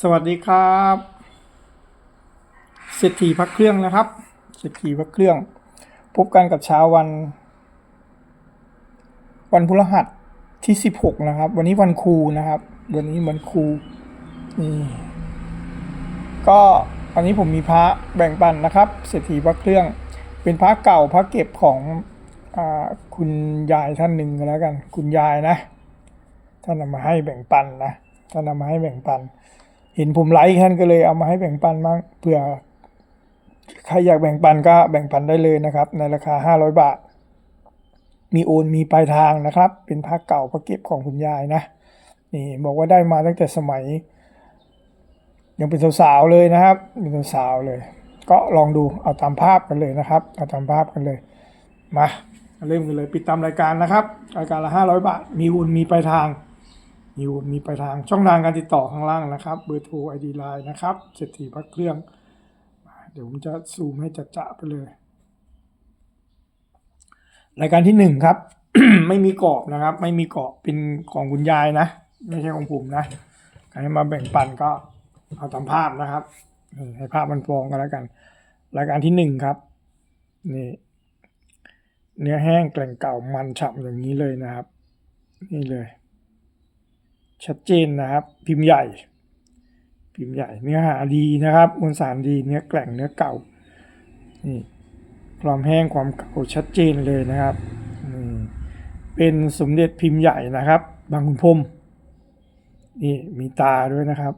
สวัสดีครับเศรษฐีพักเครื่องนะครับเศรษฐีพักเครื่อง พบกันกับเช้าวัน วันพฤหัสที่16นะครับ วันนี้วันครูนะครับ วันนี้วันครูนี่ก็วันนี้ผมมีพระแบ่งปันนะครับเศรษฐีพักเครื่อง เป็นพระเก่าพระเก็บของอคุณยายท่านหนึ่งก็แล้วกัน คุณยายนะท่านเอามาให้แบ่งปันนะท่านเอามาให้แบ่งปัน เห็นผมไลค์ท่านก็เลยเอามาให้แบ่งปันบ้างเผื่อใครอยากแบ่งปันก็แบ่งปันได้เลยนะครับ ในราคา 500 บาท มีโอนมีปลายทางนะครับ เป็นพระเก่าพระเก็บของคุณยายนะนี่บอกว่าได้มาตั้งแต่สมัย ยังเป็นสาวๆเลยนะครับ เป็นสาวๆเลย ก็ลองดูเอาตามภาพกันเลยนะครับ เอาตามภาพกันเลยมาเริ่มกันเลยปิดตามรายการนะครับ รายการละ 500 บาท มีโอนมีปลายทาง มีโอนมีปลายทางช่องทางการติดต่อข้างล่างนะครับเบอร์โทรไอดีไลน์นะครับเศรษฐีพักเครื่อง เดี๋ยวผมจะซูมให้จัดจะๆไปเลย รายการที่หนึ่งครับ ไม่มีกรอบนะครับ ไม่มีกรอบเป็นของคุณยายนะ ไม่ใช่ของผมนะใครมาแบ่งปันก็เอาตามภาพนะครับให้ภาพมันฟองกันแล้วกัน รายการที่หนึ่งครับนี่เนื้อแห้งแกล่งเก่ามันฉ่ำอย่างนี้เลยนะครับ นี่เลย ชัดเจนนะครับ พิมพ์ใหญ่ พิมพ์ใหญ่เนื้อหาดีนะครับมวลสารดีเนื้อแกล่งเนื้อเก่านี่ความแห้งความเก่าชัดเจนเลยนะครับนี่เป็นสมเด็จพิมพ์ใหญ่นะครับ บางขุนพรมนี่มีตาด้วยนะครับ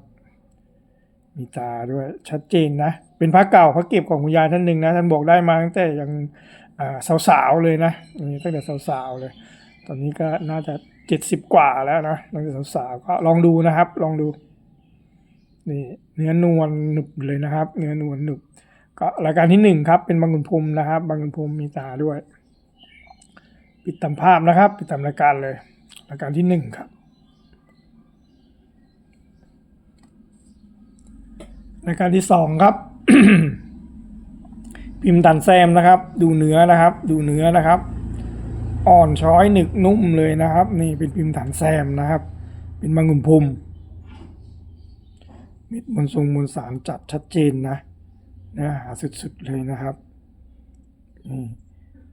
มีตาด้วยชัดเจนนะ เป็นพระเก่าพระเก็บของคุณยายท่านหนึ่งนะท่านบอกได้มาตั้งแต่ยังสาวๆเลยนะตั้งแต่สาวๆเลย ตอนนี้ก็น่าจะ เจ็ดสิบกว่าแล้วนะตั้งแต่สาวๆก็ลองดูนะครับ ลองดู นี่เนื้อนวลหนึบเลยนะครับ เนื้อนวลหนึบ ก็รายการที่หนึ่งครับ เป็นบางขุนพรมนะครับ บางขุนพรมมีตาด้วย ปิดตามภาพนะครับ ปิดตามรายการเลย รายการที่หนึ่งครับรายการที่สองครับ พิมพ์ตันแซมนะครับ ดูเนื้อนะครับ ดูเนื้อนะครับ อ่อนช้อยหนึกนุ่มเลยนะครับ นี่เป็นพิมพ์ฐานแซมนะครับ เป็นบางขุนพรมม็ดมนทรงมวลสารจัดชัดเจนนะเนื้อหาสุดๆเลยนะครับนี่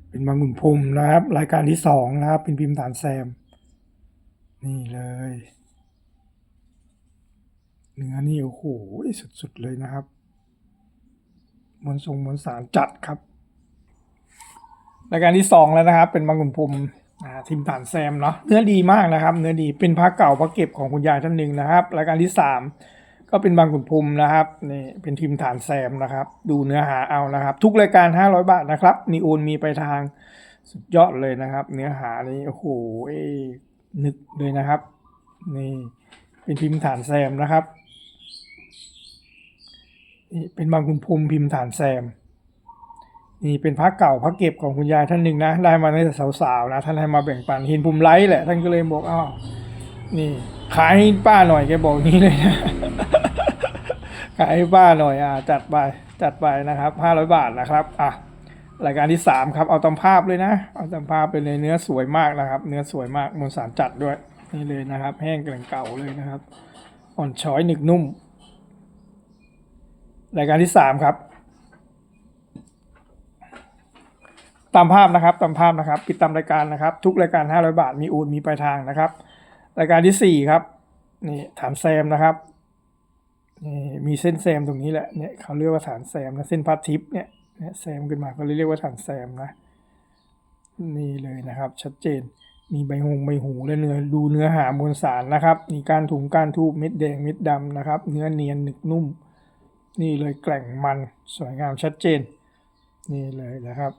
เป็นบางขุนพรมนะครับ รายการที่สองนะครับ เป็นพิมพ์ฐานแซม นี่เลยเนื้อนี่โอ้โหสุดๆเลยนะครับมวลทรงมวลสารจัดครับ รายการที่สองแล้วนะครับ เป็นบางขุนพรมทีมฐานแซมเนาะเนื้อดีมากนะครับ เนื้อดีเป็นพระเก่าพระเก็บของคุณยายท่านหนึ่งนะครับ รายการที่สามก็เป็นบางขุนพรมนะครับนี่เป็นทีมฐานแซมนะครับ ดูเนื้อหาเอานะครับ ทุกรายการ 500 บาทนะครับ มีโอนมีไปทางสุดยอดเลยนะครับ เนื้อหานี้โอ้โหเอ้นึกเลยนะครับนี่เป็นพิมพ์ฐานแซมนะครับนี่เป็นบางขุนพรมพิมพ์ฐานแซม นี่เป็นพระเก่าพระเก็บของคุณยายท่านหนึ่งนะ ได้มาตั้งแต่สาวๆนะท่านให้มาแบ่งปันห็นผมไลฟ์แหละ ท่านก็เลยบอกอ้าวนี่ ขายให้ป้าหน่อยแกบอกนี้เลยนะขายให้ป้าหน่อยอ่าจัดไปจัดไปนะครับห้าร้อยบาทนะครับอะรายการที่สามครับเอาตามภาพเลยนะ เอาตามภาพไปเลยเนื้อสวยมากนะครับ เนื้อสวยมากมวลสารจัดด้วยนี่เลยนะครับ แห้งแกร่งเก่าเลยนะครับ อ่อนช้อยหนึกนุ่ม รายการที่สามครับ ตามภาพนะครับตามภาพนะครับ ปิดตามรายการนะครับ ทุกรายการ 500 บาทมีโอนมีปลายทางนะครับ รายการที่ 4 ครับนี่ฐานแซมนะครับนี่มีเส้นแซมตรงนี้แหละเนี่ยเขาเรียกว่าฐานแซมนะเส้นพัดทิปเนี่ยเนี่ยแซมขึ้นมาเขาเลยเรียกว่าฐานแซมนะนี่เลยนะครับ ชัดเจนมีใบหงใบหูและเนื้อดูเนื้อหามวลสารนะครับมีการถุงการทูบเม็ดแดงเม็ดดำนะครับ เนื้อเนียนหนึกนุ่ม นี่เลยแกล่งมันสวยงามชัดเจน นี่เลยนะครับ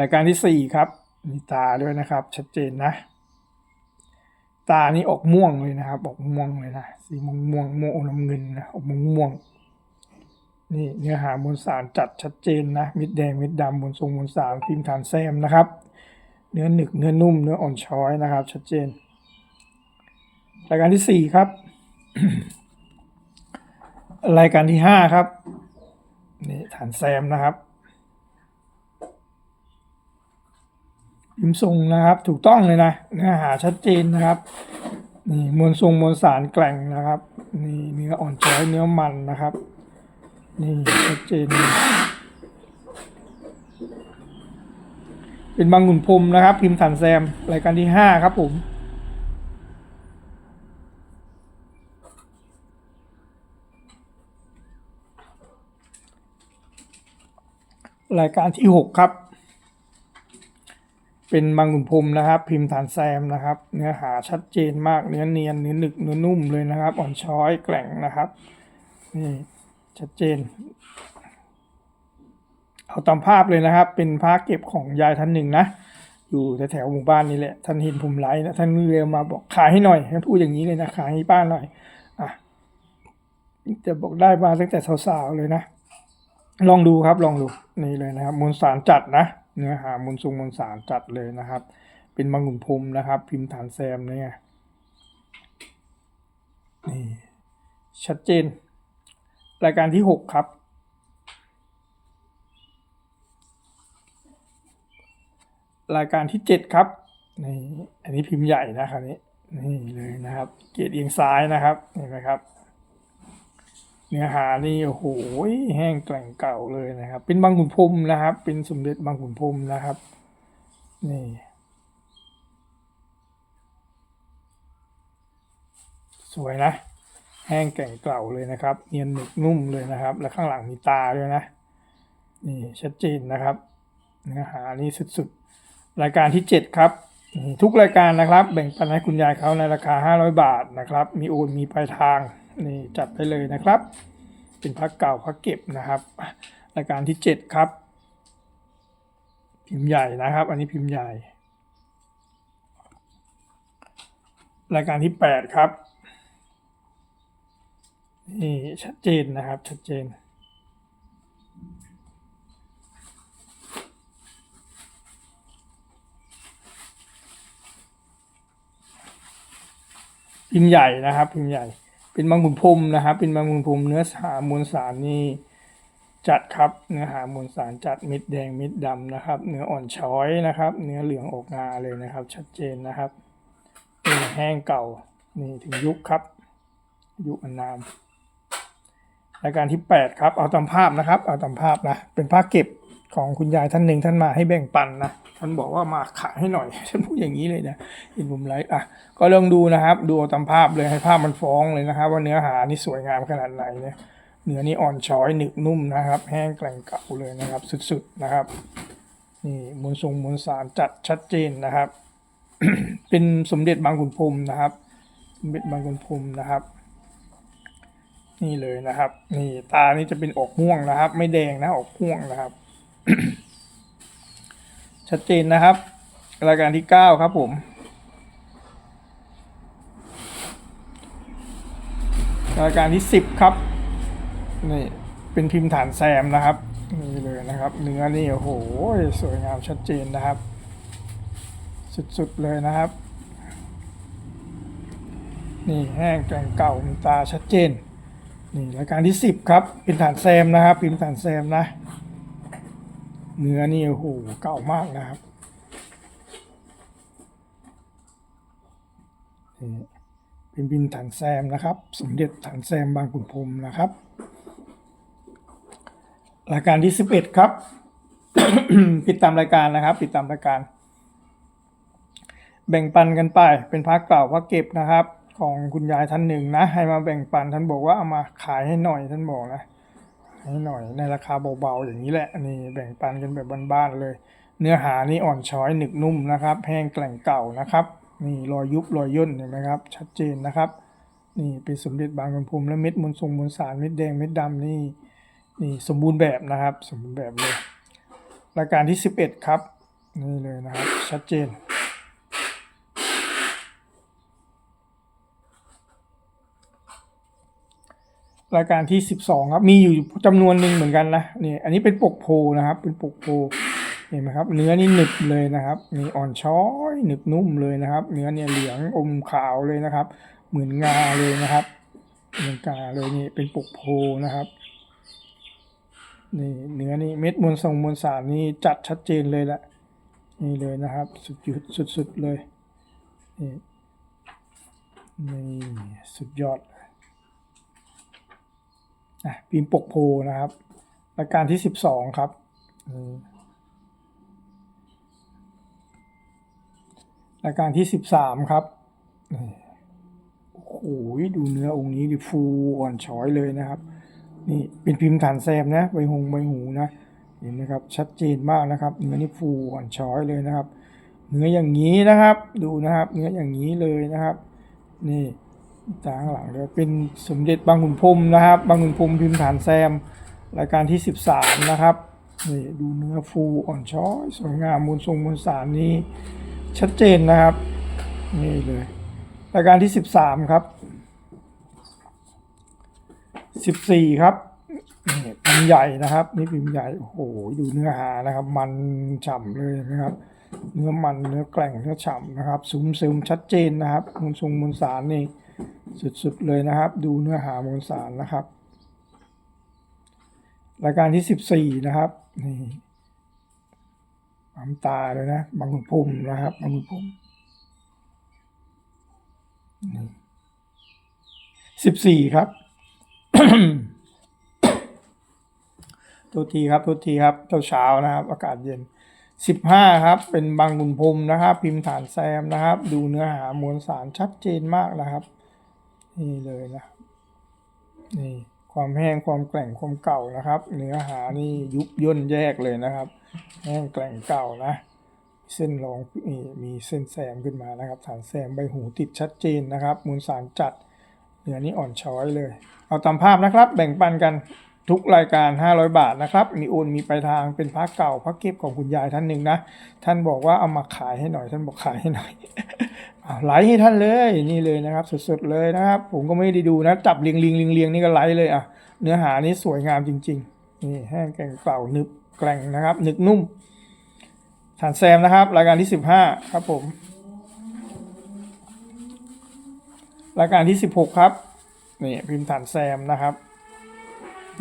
รายการที่สี่ครับมีตาด้วยนะครับ ชัดเจนนะ ตานี่ออกม่วงเลยนะครับ ออกม่วงเลยนะสีม่วงม่วงม่วงอมน้ำเงินนะออกม่วงม่วงนี่เนื้อหามวลสารจัดชัดเจนนะมิดแดงมิดดำมวลทรงมวลสารพิมพ์ฐานแซมนะครับ เนื้อหนึกเนื้อนุ่มเนื้ออ่อนช้อยนะครับ ชัดเจน รายการที่สี่ครับ รายการที่ห้าครับนี่ฐานแซมนะครับ พิมพ์ทรงนะครับถูกต้องเลยนะเนื้อหาชัดเจนนะครับนี่มวลทรงมวลสารแกร่งนะครับนี่เนื้ออ่อนช้อยเนื้อมันนะครับนี่ชัดเจน เป็นบางขุนพรมนะครับ พิมพ์ฐานแซมรายการที่ห้าครับผมรายการที่หกครับ เป็นบางขุนพรมนะครับ พิมพ์ฐานแซมนะครับ เนื้อหาชัดเจนมากเนื้อเนียนเนื้อหนึกเนื้อนุ่มเลยนะครับ อ่อนช้อยแกร่งนะครับนี่ชัดเจน เอาตามภาพเลยนะครับ เป็นภาพเก็บของยายท่านหนึ่งนะอยู่แถวๆหมู่บ้านนี่แหละท่านเห็นผมไลฟ์นะท่านเรียมาบอกขายให้หน่อยท่านพูดอย่างนี้เลยนะขายให้ป้าหน่อยอะจะบอกได้มาตั้งแต่สาวๆเลยนะ ลองดูครับลองดูนี่เลยนะครับมวลสารจัดนะ เนื้อหามวลทรงมวลสารจัดเลยนะครับ เป็นบางขุนพรมนะครับ พิมพ์ฐานแซมเนี่ยนี่ชัดเจน รายการที่หกครับ รายการที่เจ็ดครับนี่อันนี้พิมพ์ใหญ่นะครับนี้นี่เลยนะครับ เกียรติเอียงซ้ายนะครับเห็นไหมครับ เนื้อหานี่โอ้โหแห้งแกร่งเก่าเลยนะครับ เป็นบางขุนพรมนะครับ เป็นสมเด็จบางขุนพรมนะครับนี่สวยนะ แห้งแกร่งเก่าเลยนะครับ เนียนหนึบนุ่มเลยนะครับ และข้างหลังมีตาด้วยนะนี่ชัดเจนนะครับเนื้อหานี่สุดๆ รายการที่ 7 ครับ ทุกรายการนะครับ แบ่งปันให้คุณยายเขาในราคา 500 บาทนะครับ มีโอนมีปลายทาง นี่จัดไปเลยนะครับ เป็นพักเก่าพักเก็บนะครับรายการที่ 7 ครับ พิมพ์ใหญ่นะครับ อันนี้พิมพ์ใหญ่ รายการที่ 8 ครับนี่ชัดเจนนะครับชัดเจนพิมพ์ใหญ่นะครับพิมพ์ใหญ่ เป็นบางขุนพรมนะครับ เป็นบางขุนพรมเนื้อหามวลสารนี่จัดครับ เนื้อหามวลสารจัดเม็ดแดงเม็ดดำนะครับ เนื้ออ่อนช้อยนะครับ เนื้อเหลืองออกงาเลยนะครับ ชัดเจนนะครับนี่แห้งเก่านี่ถึงยุคครับ ยุคอนนามรายการที่ 8 ครับ เอาตามภาพนะครับ เอาตามภาพนะ เป็นภาพเก็บ ของคุณยายท่านหนึ่งท่านมาให้แบ่งปันนะท่านบอกว่ามาขายให้หน่อยท่านพูดอย่างนี้เลยนะเห็นผมไลฟ์อะก็ลองดูนะครับดูตามภาพเลยให้ภาพมันฟ้องเลยนะครับว่าเนื้อหานี่สวยงามขนาดไหนเนี่ยเนื้อนี่อ่อนช้อยหนึบนุ่มนะครับ แห้งแกร่งเก่าเลยนะครับ สุดๆนะครับนี่มวลทรงมวลสารจัดชัดเจนนะครับ เป็นสมเด็จบางขุนพรมนะครับ สมเด็จบางขุนพรมนะครับนี่เลยนะครับ นี่ตานี่จะเป็นออกม่วงนะครับ ไม่แดงนะออกม่วงนะครับ ชัดเจนนะครับ รายการที่เก้าครับผมรายการที่สิบครับนี่เป็นพิมพ์ฐานแซมนะครับนี่เลยนะครับ เนื้อนี่โอ้โหสวยงามชัดเจนนะครับ สุดๆเลยนะครับ นี่แห้งแกงเก่ามีตาชัดเจนนี่รายการที่สิบครับเป็นฐานแซมนะครับ พิมพ์ฐานแซมนะ เนื้อนี่โอ้โหเก่ามากนะครับเป็นพิมพ์ฐานแซมนะครับ สมเด็จฐานแซมบางขุนพรมนะครับรายการที่สิบเอ็ดครับปิดตามรายการนะครับปิดตามรายการ แบ่งปันกันไป เป็นพักเก่าพักเก็บนะครับ ของคุณยายท่านหนึ่งนะ ให้มาแบ่งปันท่านบอกว่าเอามาขายให้หน่อยท่านบอกนะ ให้หน่อยในราคาเบาๆอย่างนี้แหละนี่แบ่งปันกันแบบบ้านๆเลย เนื้อหานี่อ่อนช้อยหนึบนุ่มนะครับแห้งแกร่งเก่านะครับนี่รอยยุบรอยย่นเห็นไหมครับชัดเจนนะครับ นี่เป็นสมเด็จบางกำพรมและเม็ดมวลทรงมวลสารเม็ดแดงเม็ดดำนี่นี่สมบูรณ์แบบนะครับ สมบูรณ์แบบเลยรายการที่สิบเอ็ดครับ นี่เลยนะครับ ชัดเจน รายการที่สิบสองครับ มีอยู่จำนวนหนึ่งเหมือนกันนะนี่อันนี้เป็นปกโพนะครับ เป็นปกโพเห็นไหมครับ เนื้อนี่หนึบเลยนะครับนี่อ่อนช้อยหนึบนุ่มเลยนะครับ เนื้อเนี่ยเหลืองอมขาวเลยนะครับ เหมือนงาเลยนะครับเหมือนกาเลยนี่เป็นปกโพนะครับนี่เนื้อนี่เม็ดมวลทรงมวลสารนี่จัดชัดเจนเลยแหละนี่เลยนะครับ สุดยุดสุดๆเลยนี่นี่สุดยอด อะพิมพ์ปกโพนะครับรายการที่สิบสองครับรายการที่สิบสามครับโอ้โหดูเนื้อองค์นี้ดิฟูอ่อนช้อยเลยนะครับ นี่เป็นพิมพ์ฐานแซมนะใบหงใบหูนะเห็นไหมครับชัดเจนมากนะครับเนื้อนี่ฟูอ่อนช้อยเลยนะครับ เนื้ออย่างนี้นะครับ ดูนะครับ เนื้ออย่างนี้เลยนะครับ นี่ ตาข้างหลังเลยเป็นสมเด็จบางขุนพรมนะครับ บางขุนพรมพิมพ์ฐานแซมรายการที่ 13 นะครับนี่ดูเนื้อฟูอ่อนช้อยสวยงามมูลทรงมูลสารนี้ชัดเจนนะครับ นี่เลยรายการที่ 13 ครับ 14 ครับนี่พิมพ์ใหญ่นะครับ นี่พิมพ์ใหญ่โอ้โหดูเนื้อหานะครับ มันฉ่ำเลยนะครับ เนื้อมันเนื้อแกร่งเนื้อฉ่ำนะครับซุ้มซึมชัดเจนนะครับมูลทรงมูลสารนี่ สุดๆเลยนะครับ ดูเนื้อหามวลสารนะครับ รายการที่สิบสี่นะครับนี่น้ำตาเลยนะบางขุนพรหมนะครับบางขุนพรมสิบสี่ครับตัวทีครับตัวทีครับเช้าเช้านะครับ อากาศเย็นสิบห้าครับ เป็นบางบุญพรมนะครับ พิมพ์ฐานแซมนะครับ ดูเนื้อหามวลสารชัดเจนมากนะครับ นี่เลยนะ นี่ความแห้งความแกร่งความเก่านะครับ เนื้อหานี่ยุบย่นแยกเลยนะครับ แห้งแกร่งเก่านะ เส้นรองนี่มีเส้นแซมขึ้นมานะครับฐานแซมใบหูติดชัดเจนนะครับมูลสารจัดเนื้อนี้อ่อนช้อยเลย เอาตามภาพนะครับ แบ่งปันกัน ทุกรายการ 500 บาทนะครับ มีโอนมีปลายทางเป็นพักเก่าพักเก็บของคุณยายท่านหนึ่งนะ ท่านบอกว่าเอามาขายให้หน่อย ท่านบอกขายให้หน่อยเอาไลฟ์ให้ท่านเลยนี่เลยนะครับสดๆเลยนะครับ ผมก็ไม่ได้ดูนะ จับเรียงๆเรียงๆนี่ก็ไลฟ์เลยอะเนื้อหานี้สวยงามจริง ๆ นี่แห้งแกร่งเก่านึบแกร่งนะครับ นึกนุ่มฐานแซมนะครับ รายการที่ 15 ครับผม รายการที่ 16 ครับนี่พิมพ์ฐานแซมนะครับ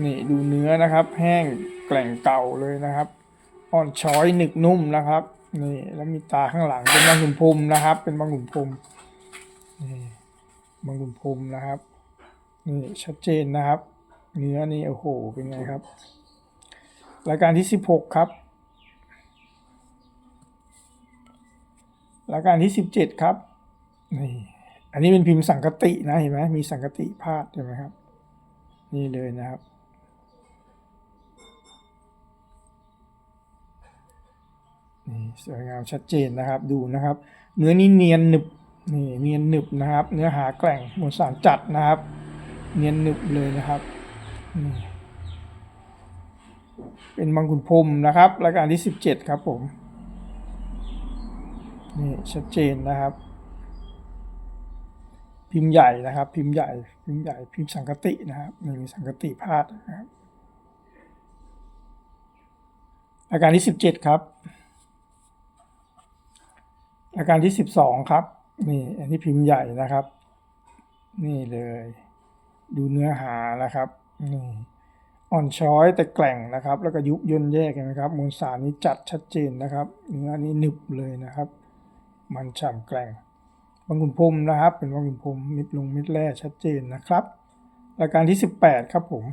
นี่ดูเนื้อนะครับ แห้งแกร่งเก่าเลยนะครับ อ่อนช้อยหนึกนุ่มนะครับนี่แล้วมีตาข้างหลังเป็นบางขุนพรมนะครับ เป็นบางขุนพรมนี่บางขุนพรมนะครับนี่ชัดเจนนะครับ เนื้อนี่โอ้โหเป็นไงครับ รายการที่16ครับรายการที่17ครับนี่อันนี้เป็นพิมพ์สังกตินะเห็นไหมมีสังกติพาดเห็นไหมครับ นี่เลยนะครับ นี่สวยงามชัดเจนนะครับดูนะครับ เนื้อนี่เนียนหนึบนี่เนียนหนึบนะครับ เนื้อหาแกร่งมวลสารจัดนะครับ เนียนหนึบเลยนะครับนี่เป็นบางขุนพรมนะครับรายการที่สิบเจ็ดครับผมนี่ชัดเจนนะครับ พิมพ์ใหญ่นะครับ พิมพ์ใหญ่พิมพ์ใหญ่พิมพ์สังกตินะครับนี่มีสังกติพาดนะครับรายการที่สิบเจ็ดครับ ราการที่สิบสองครับ นี่อันนี้พิมพ์ใหญ่นะครับ นี่เลย ดูเนื้อหานะครับนี่อ่อนช้อยแต่แกล่งนะครับ แล้วก็ยุบย่นแยกนะครับมูลสารนี้จัดชัดเจนนะครับเนื้อนี้หนึบเลยนะครับ มันฉ่ำแกล่งบางขุนพรมนะครับ เป็นบางขุนพรมมิดลงมิดแร่ชัดเจนนะครับรายการที่สิบแปดครับผม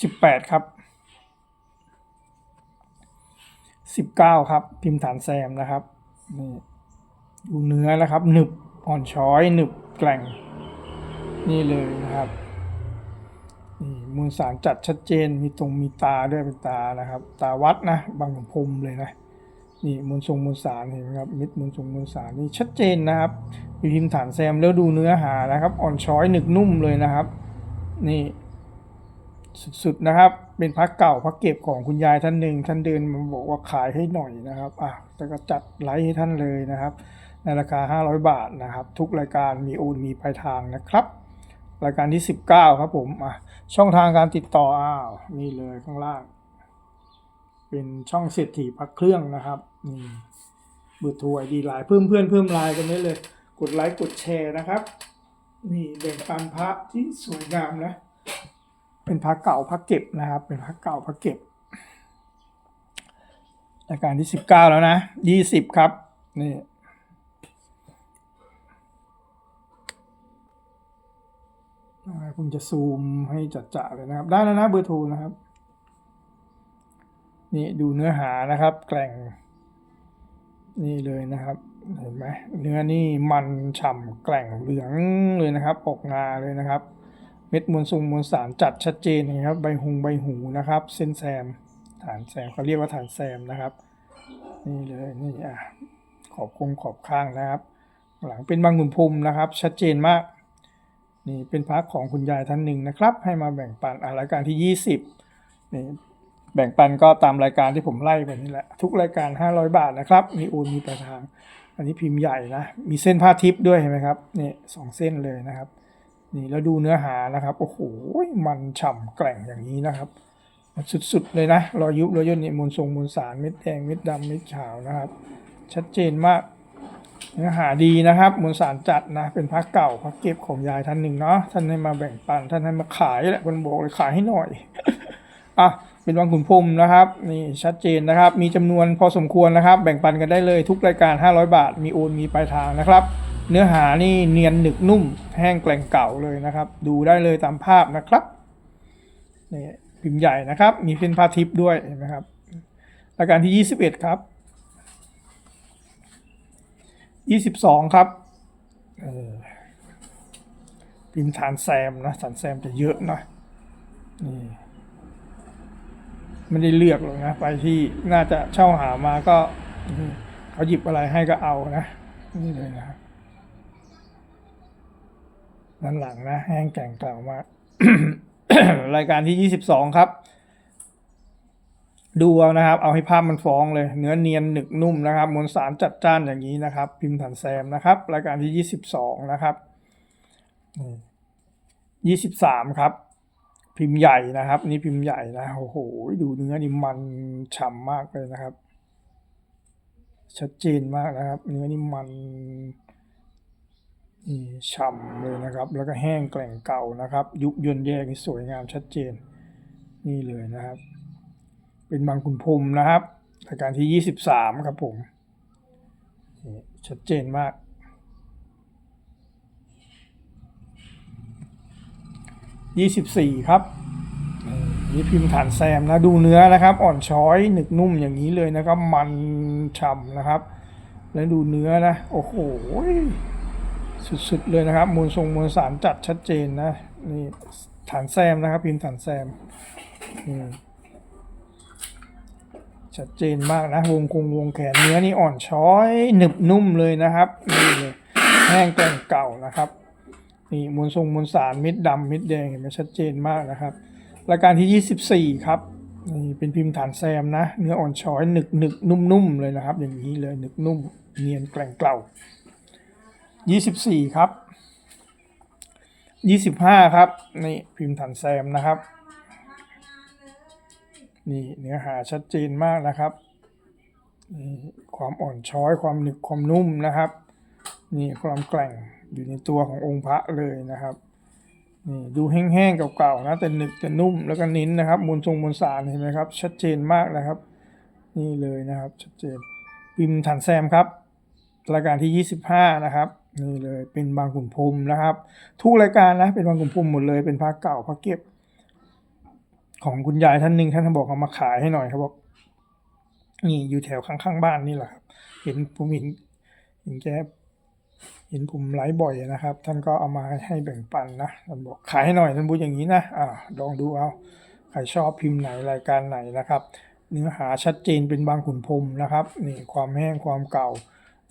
สิบแปดครับสิบเก้าครับ พิมพ์ฐานแซมนะครับนี่ดูเนื้อนะครับ หนึบอ่อนช้อยหนึบแกร่ง นี่เลยนะครับนี่มูลสารจัดชัดเจนมีตรงมีตาด้วยเป็นตานะครับ ตาวัดนะบางขุนพรมเลยนะนี่มูลทรงมูลสารเห็นไหมครับมิดมูลทรงมูลสารนี่ชัดเจนนะครับพิมพ์ฐานแซมแล้วดูเนื้อหานะครับ อ่อนช้อยหนึบนุ่มเลยนะครับ นี่ สุดๆนะครับ เป็นพักเก่าพักเก็บของคุณยายท่านหนึ่งท่านเดินมาบอกว่าขายให้หน่อยนะครับอะแต่ก็จัดไลฟ์ให้ท่านเลยนะครับ ในราคา 500 บาทนะครับ ทุกรายการมีโอนมีปลายทางนะครับ รายการที่ 19 ครับผมอะช่องทางการติดต่ออ้าวนี่เลยข้างล่าง เป็นช่องเศรษฐีพักเครื่องนะครับนี่เบอร์โทรไอดีไลน์เพิ่มเพื่อนเพิ่มไลน์กันได้เลย กดไลค์กดแชร์นะครับ นี่แบ่งปันพระที่สวยงามนะ เป็นพักเก่าพักเก็บนะครับ เป็นพักเก่าพักเก็บราการที่สิบเก้าแล้วนะยี่สิบครับนี่ผมจะซูมให้จัดๆเลยนะครับ ได้แล้วนะเบอร์โทรนะครับ นี่ดูเนื้อหานะครับ แกล่ง นี่เลยนะครับเห็นไหมเนื้อนี่มันฉ่ำแกล่งเหลืองเลยนะครับ ออกงาเลยนะครับ ม็ดมวลทรงมวลสารจัดชัดเจนนะครับใบหงใบหูนะครับ เส้นแซมฐานแซมเขาเรียกว่าฐานแซมนะครับ นี่เลยนี่อะขอบคงขอบข้างนะครับ หลังเป็นบางหนุนพรมนะครับ ชัดเจนมาก นี่เป็นพักของคุณยายท่านหนึ่งนะครับ ให้มาแบ่งปันอะรายการที่ 20นี่แบ่งปันก็ตามรายการที่ผมไล่ไปนี่แหละทุกรายการ 500 บาทนะครับมีโอนมีปลายทาง อันนี้พิมพ์ใหญ่นะมีเส้นผ้าทิพย์ด้วยเห็นไหมครับนี่สองเส้นเลยนะครับ นี่แล้วดูเนื้อหานะครับโอ้โหมันฉ่ำแกร่งอย่างนี้นะครับ สุดๆเลยนะรอยยุบรอยย่นนี่มวลทรงมวลสารเม็ดแดงเม็ดดำเม็ดขาวนะครับ ชัดเจนมากเนื้อหาดีนะครับมวลสารจัดนะเป็นพักเก่าพักเก็บของยายท่านหนึ่งเนาะท่านให้มาแบ่งปันท่านให้มาขายแหละคนบอกเลยขายให้หน่อยอะเป็นวังขุนพรมนะครับนี่ชัดเจนนะครับ มีจำนวนพอสมควรนะครับ แบ่งปันกันได้เลยทุกรายการ 500 บาท มีโอนมีปลายทางนะครับ เนื้อหานี่เนียนหนึกนุ่ม แห้งแกล่งเก่าเลยนะครับ ดูได้เลยตามภาพนะครับนี่พิมพ์ใหญ่นะครับ มีเส้นผ้าทิพย์ด้วยเห็นไหมครับรายการที่ 21 ครับยี่สิบสองครับเออพิมพ์ฐานแซมนะฐานแซมจะเยอะหนะนี่ไม่ได้เลือกหรอกนะ ไปที่น่าจะเช่าหามาก็เขาหยิบอะไรให้ก็เอานะ นี่เลยนะครับ ด้านหลังนะแห้งแก่งเก่ามาก รายการที่ยี่สิบสองครับ ดูเอานะครับ เอาให้ภาพมันฟ้องเลย เนื้อเนียนหนึกนุ่มนะครับมวลสารจัดจ้านอย่างนี้นะครับ พิมพ์ฐานแซมนะครับ รายการที่ 22 นะครับนี่23 ครับ พิมพ์ใหญ่นะครับ นี่พิมพ์ใหญ่นะโอ้โหดูเนื้อนี่มันฉ่ำมากเลยนะครับ ชัดเจนมากนะครับ เนื้อนี่มัน ฉ่ำเลยนะครับ แล้วก็แห้งแกร่งเก่านะครับ ยุบย่นแยกนี่สวยงามชัดเจน นี่เลยนะครับ เป็นบางขุนพรมนะครับรายการที่ 23 ครับผมชัดเจนมาก 24 ครับนี่พิมพ์ฐานแซมนะดูเนื้อนะครับ อ่อนช้อยหนึกนุ่มอย่างนี้เลยนะครับ มันฉ่ำนะครับ แล้วดูเนื้อนะ โอ้โห สุดๆเลยนะครับมวลทรงมวลสารจัดชัดเจนนะ นี่ฐานแซมนะครับ พิมพ์ฐานแซมชัดเจนมากนะ วงคงวงแขนเนื้อนี่อ่อนช้อยหนึบนุ่มเลยนะครับนี่เลยแห้งแกร่งเก่านะครับนี่มวลทรงมวลสารม็ดดำม็ดแดงเห็นไหมชัดเจนมากนะครับรายการที่ 24 ครับนี่เป็นพิมพ์ฐานแซมนะ เนื้ออ่อนช้อยหนึกหนึกนุ่มนุ่มเลยนะครับ อย่างนี้เลยหนึกนุ่มเนียนแกร่งเกล่า 24ครับ25ครับ นี่พิมพ์ฐานแซมนะครับ นี่เนื้อหาชัดเจนมากนะครับนี่ความอ่อนช้อยความหนึบความนุ่มนะครับ นี่ความแกร่งอยู่ในตัวขององค์พระเลยนะครับนี่ดูแห้งๆเก่าๆนะแต่หนึบแต่นุ่มแล้วก็นิ้นนะครับมวลทรงมวลสารเห็นไหมครับ ชัดเจนมากนะครับ นี่เลยนะครับชัดเจนพิมพ์ฐานแซมครับ รายการที่ 25 นะครับ นี่เลยเป็นบางขุนพรมนะครับ ทุกรายการนะเป็นบางขุนพรมหมดเลยเป็นพระเก่าพระเก็บ ของคุณยายท่านหนึ่งท่านบอกเอามาขายให้หน่อยเขาบบอกนี่อยู่แถวข้างๆบ้านนี่แหละครับ เห็นผมเห็นเห็นแกเห็นผมไลฟ์บ่อยนะครับ ท่านก็เอามาให้แบ่งปันนะท่านบอกขายให้หน่อยท่านพูดอย่างนี้นะอ่าลองดูเอาใครชอบพิมพ์ไหนรายการไหนนะครับ เนื้อหาชัดเจนเป็นบางขุนพรมนะครับนี่ความแห้งความเก่า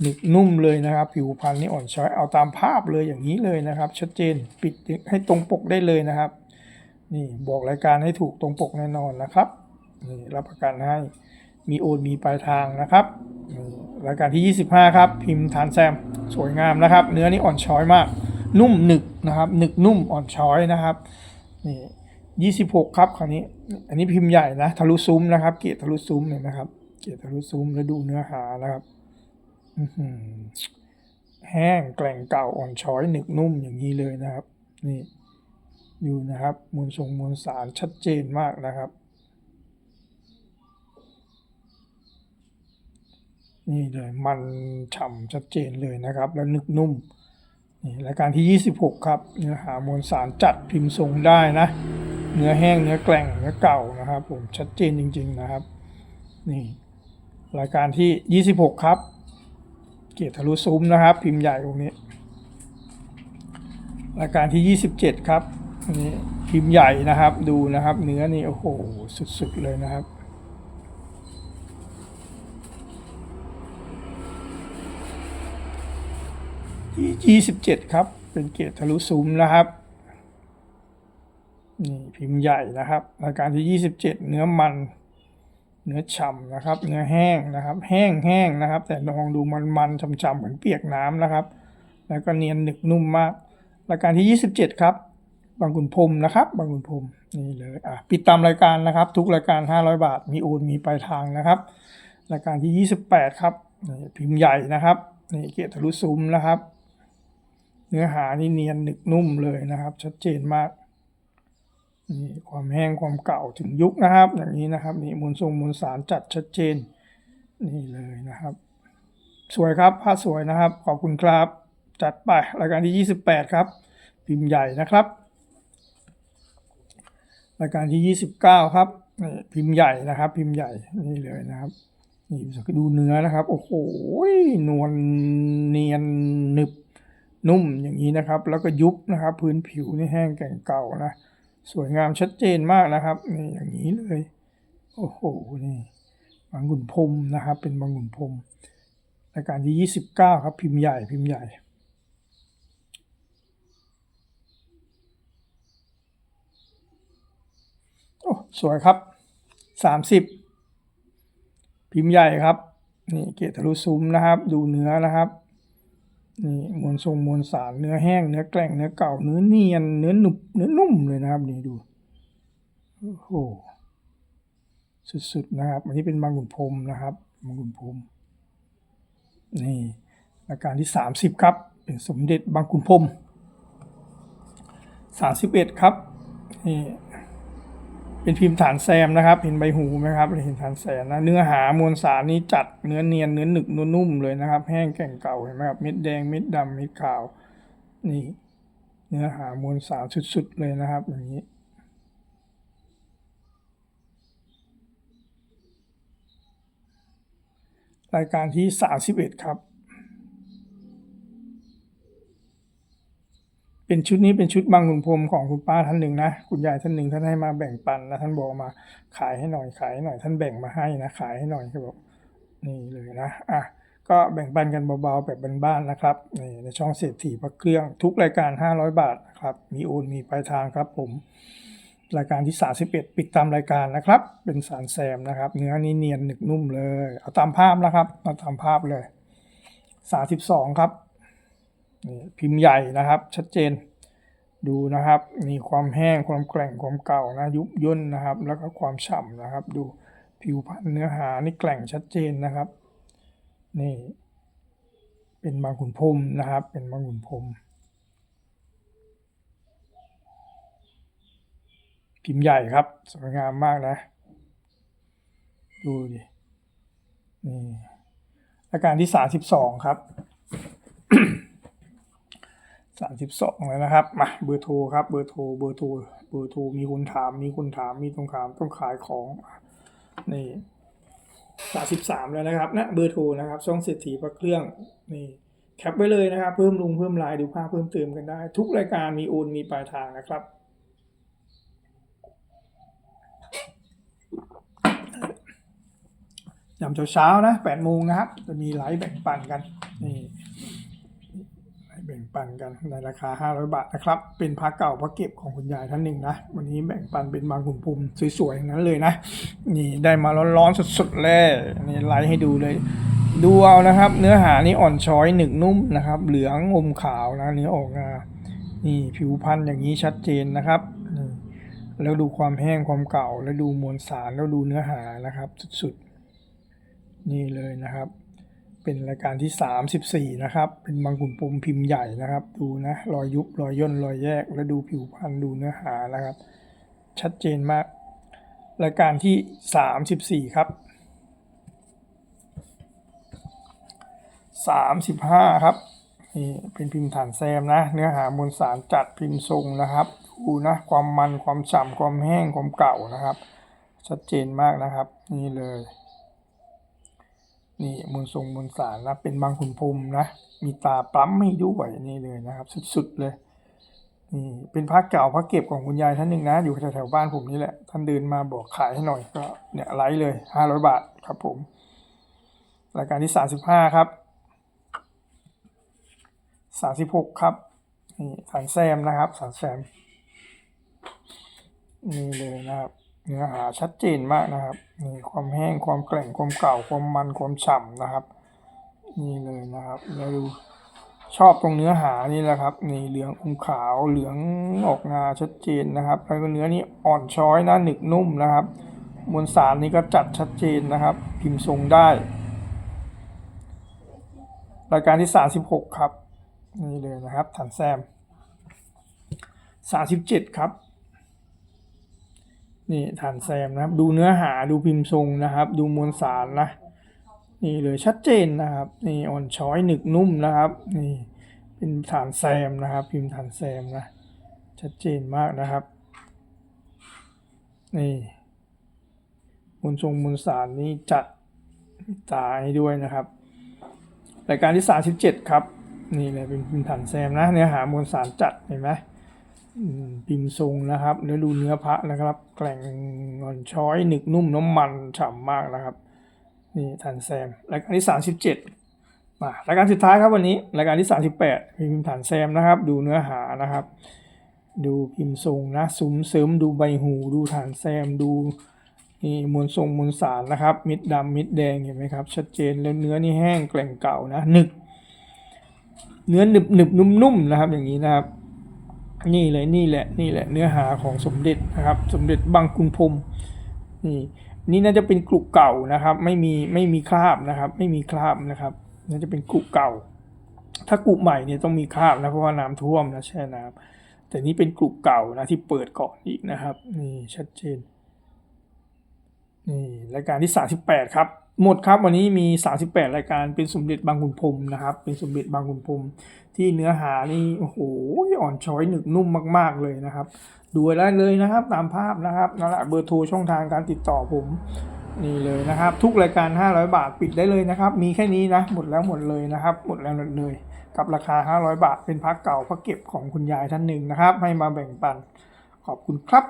หนึบนุ่มเลยนะครับ ผิวพรรณนี่อ่อนช้อยเอาตามภาพเลยอย่างนี้เลยนะครับ ชัดเจนปิดให้ตรงปกได้เลยนะครับ นี่บอกรายการให้ถูกตรงปกแน่นอนนะครับนี่รับประกันให้มีโอนมีปลายทางนะครับนี่รายการที่ 25 ครับ พิมพ์ฐานแซมสวยงามนะครับ เนื้อนี่อ่อนช้อยมาก นุ่มหนึกนะครับหนึกนุ่มอ่อนช้อยนะครับนี่ 26 ครับคราวนี้ อันนี้พิมพ์ใหญ่นะทะลุซุ้มนะครับ เกียรทะลุซุ้มเลยนะครับ เกียรทะลุซุ้มแล้วดูเนื้อหานะครับ แห้งแกร่งเก่าอ่อนช้อยหนึกนุ่มอย่างนี้เลยนะครับ นี่อยู่นะครับมวลทรงมวลสารชัดเจนมากนะครับ นี่เลยมันฉ่ำชัดเจนเลยนะครับ แล้วนึกนุ่มนี่รายการที่ 26 ครับเนื้อหามวลสารจัดพิมพ์ทรงได้นะเนื้อแห้งเนื้อแกร่งเนื้อเก่านะครับ ผมชัดเจนจริง ๆนะครับ นี่รายการที่ 26 ครับ เกียรติทะลุซุ้มนะครับ พิมพ์ใหญ่ตรงนี้รายการที่ 27 ครับอันนี้พิมพ์ใหญ่นะครับ ดูนะครับ เนื้อนี่โอ้โหสุดๆเลยนะครับที่27ครับ เป็นเกียรติทะลุซุ้มนะครับนี่พิมพ์ใหญ่นะครับ รายการที่27เนื้อมัน เนื้อฉ่ำนะครับ เนื้อแห้งนะครับ แห้งแห้งนะครับ แต่ลองดูมันมันๆฉ่ำๆเหมือนเปียกน้ำนะครับ แล้วก็เนียนหนึกนุ่มมากรายการที่ 27 ครับ บางขุนพรมนะครับ บางขุนพรมนี่เลยอะปิดตามรายการนะครับ ทุกรายการ 500 บาท มีโอนมีปลายทางนะครับ รายการที่ 28 ครับพิมพ์ใหญ่นะครับนี่เกียรติทะลุซุ้มนะครับ เนื้อหานี่เนียนหนึกนุ่มเลยนะครับ ชัดเจนมาก นี่ความแห้งความเก่าถึงยุคนะครับ อย่างนี้นะครับนี่มวลทรงมวลสารจัดชัดเจน นี่เลยนะครับ สวยครับผ้าสวยนะครับ ขอบคุณครับ จัดไปรายการที่ 28 ครับ พิมพ์ใหญ่นะครับรายการที่ 29 ครับพิมพ์ใหญ่นะครับ พิมพ์ใหญ่นี่เลยนะครับนี่ดูเนื้อนะครับ โอ้โหนวลเนียนหนึบนุ่มอย่างนี้นะครับ แล้วก็ยุบนะครับ พื้นผิวนี่แห้งแก่งเก่านะ สวยงามชัดเจนมากนะครับนี่อย่างนี้เลยโอ้โหนี่บางขุนพรมนะครับ เป็นบางขุนพรมรายการที่ 29 ครับพิมพ์ใหญ่พิมพ์ใหญ่โอ้สวยครับ 30 พิมพ์ใหญ่ครับนี่เกตทะลุซุ้มนะครับ ดูเนื้อนะครับ นี่มวลทรงมวลสารเนื้อแห้งเนื้อแกร่งเนื้อเก่าเนื้อเนียนเนื้อหนุบเนื้อนุ่มเลยนะครับนี่ดูโอ้โหสุดๆนะครับ อันนี้เป็นบางขุนพรมนะครับบางขุนพรมนี่อาการที่ 30 ครับ เป็นสมเด็จบางขุนพรม31 ครับนี่ เป็นพิมพ์ฐานแซมนะครับ เห็นใบหูไหมครับเห็นฐานแซมนะเนื้อหามวลสารนี้จัดเนื้อเนียนเนื้อหนึกเนื้อนุ่มเลยนะครับ แห้งแก่งเก่าเห็นไหมครับเม็ดแดงเม็ดดำเม็ดขาวนี่เนื้อหามวลสารสุดๆเลยนะครับอย่างนี้รายการที่ 31 ครับ เป็นชุดนี้เป็นชุดบางขุนพรมของคุณป้าท่านหนึ่งนะคุณยายท่านหนึ่งท่านให้มาแบ่งปันนะท่านบอกมาขายให้หน่อยขายให้หน่อยท่านแบ่งมาให้นะขายให้หน่อยครับบนี่เลยนะอะก็แบ่งปันกันเบาๆแบบบ้านๆนะครับนี่ในช่องเศรษฐีพระเครื่องทุกรายการ 500 บาทครับมีโอนมีปลายทางครับผมรายการที่ 31 ปิดตามรายการนะครับ เป็นสารแซมนะครับ เนื้อนี้เนียนหนึกนุ่มเลย เอาตามภาพนะครับเอาตามภาพเลย 32 ครับ นี่พิมพ์ใหญ่นะครับ ชัดเจน ดูนะครับนี่ความแห้งความแกร่งความเก่านะยุบย่นนะครับ แล้วก็ความฉ่ำนะครับ ดูผิวพรรณเนื้อหานี่แกร่งชัดเจนนะครับ นี่ เป็นบางขุนพรมนะครับ เป็นบางขุนพรมพิมพ์ใหญ่ครับสวยงามมากนะ ดูดินี่อาการที่สามสิบสองครับ สามสิบสองแล้วนะครับมาเบอร์โทรครับเบอร์โทรเบอร์โทรเบอร์โทรมีคนถามมีคนถามมีต้องถามต้องขายของนี่สามสิบสามแล้วนะครับนะเบอร์โทรนะครับช่องเศรษฐีพระเครื่องนี่แคปไว้เลยนะครับ เพิ่มลุงเพิ่มลายดูภาพเพิ่มเติมกันได้ ทุกรายการมีโอนมีปลายทางนะครับยามเช้าๆนะแปดโมงนะครับ จะมีไลฟ์แบ่งปันกันนี่ ปันกันในราคา 500 บาทนะครับ เป็นพระเก่าพระเก็บของคุณยายท่านหนึ่งนะ วันนี้แบ่งปันเป็นบางขุนภูมิสวยๆอย่างนั้นเลยนะ นี่ได้มาร้อนๆสดๆเลยนี่ไลฟ์ให้ดูเลย ดูเอานะครับ เนื้อหานี่อ่อนช้อยหนึกนุ่มนะครับ เหลืองอมขาวนะเนื้อออกงานี่ผิวพรรณอย่างนี้ชัดเจนนะครับนี่แล้วดูความแห้งความเก่าแล้วดูมวลสารแล้วดูเนื้อหานะครับ สุดๆ นี่เลยนะครับ เป็นรายการที่สามสิบสี่นะครับ เป็นบางขุนพรมพิมพ์ใหญ่นะครับ ดูนะ รอยยุบ รอยย่น รอยแยก แล้วดูผิวพรรณ ดูเนื้อหานะครับ ชัดเจนมาก รายการที่สามสิบสี่ครับสามสิบห้าครับ นี่เป็นพิมพ์ฐานแซมนะ เนื้อหามวลสารจัดพิมพ์ทรงนะครับ ดูนะ ความมัน ความฉ่ำความแห้ง ความเก่านะครับ ชัดเจนมากนะครับ นี่เลย นี่มวลทรงมวลสารนะเป็นบางขุนพรมนะ มีตาปั๊มให้ด้วยนี่เลยนะครับ สุดๆเลยนี่เป็นพระเก่าพระเก็บของคุณยายท่านหนึ่งนะ อยู่แถวๆบ้านผมนี่แหละ ท่านเดินมาบอกขายให้หน่อยก็เนี่ยไลฟ์เลยห้าร้อยบาทครับผม รายการที่สามสิบห้าครับสามสิบหกครับนี่สารแซมนะครับสารแซมนี่เลยนะครับ เนื้อหาชัดเจนมากนะครับนี่ความแห้งความแกร่งความเก่าความมันความฉ่ำนะครับนี่เลยนะครับแล้วดูชอบตรงเนื้อหานี่แหละครับนี่เหลืองอมขาวเหลืองออกงาชัดเจนนะครับแล้วก็เนื้อนี่อ่อนช้อยนะหนึกนุ่มนะครับมวลสารนี่ก็จัดชัดเจนนะครับ พิมพ์ทรงได้ รายการที่ 36 ครับ นี่เลยนะครับฐานแซม 37 ครับ นี่ฐานแซมนะครับ ดูเนื้อหาดูพิมพ์ทรงนะครับ ดูมวลสารนะนี่เลยชัดเจนนะครับนี่อ่อนช้อยหนึกนุ่มนะครับ นี่เป็นฐานแซมนะครับ พิมพ์ฐานแซมนะชัดเจนมากนะครับ นี่มวลทรงมวลสารนี่จัดตาให้ด้วยนะครับรายการที่ 37 ครับ นี่เลยเป็นพิมพ์ฐานแซมนะเนื้อหามวลสารจัดเห็นไหมอืม พิมพ์ทรงนะครับแล้วดูเนื้อพระนะครับ แกร่งอ่อนช้อยหนึกนุ่มน้ำมันฉ่ำมากนะครับนี่ทันแซมรายการที่สามสิบเจ็ดมารายการสุดท้ายครับวันนี้รายการที่สามสิบแปดพิมพ์ฐานแซมนะครับ ดูเนื้อหานะครับ ดูพิมพ์ทรงนะซุ้มเสริมดูใบหูดูฐานแซมดูนี่มวลทรงมวลสารนะครับ มิดดำมิดแดงเห็นไหมครับ ชัดเจนแล้วเนื้อนี่แห้งแกร่งเก่านะหนึบเนื้อหนึบหนึบนุ่มๆนะครับ อย่างนี้นะครับ นี่เลยนี่แหละนี่แหละเนื้อหาของสมเด็จนะครับ สมเด็จบางกุงพรมนี่นี่น่าจะเป็นกลุเก่านะครับ ไม่มีไม่มีคราบนะครับ ไม่มีคราบนะครับ น่าจะเป็นกลุเก่า ถ้ากลุใหม่เนี่ยต้องมีคราบนะเพราะว่าน้ำท่วมนะแช่น้ำแต่นี่เป็นกลุเก่านะที่เปิดก่อนอีกนะครับนี่ชัดเจนนี่รายการที่ 38 ครับ หมดครับวันนี้มี 38 รายการเป็นสมเด็จบางขุนพรมนะครับ เป็นสมเด็จบางขุนพรมที่เนื้อหานี่โอ้โหอ่อนช้อยหนึกนุ่มมาก ๆเลยนะครับ ดูได้เลยนะครับตามภาพนะครับนั่นแหละเบอร์โทรช่องทางการติดต่อผมนี่เลยนะครับ ทุกรายการ 500 บาทปิดได้เลยนะครับ มีแค่นี้นะหมดแล้วหมดเลยนะครับ หมดแล้วหมดเลยกับราคา 500 บาทเป็นพักเก่าพักเก็บของคุณยายท่านหนึ่งนะครับ ให้มาแบ่งปันขอบคุณครับ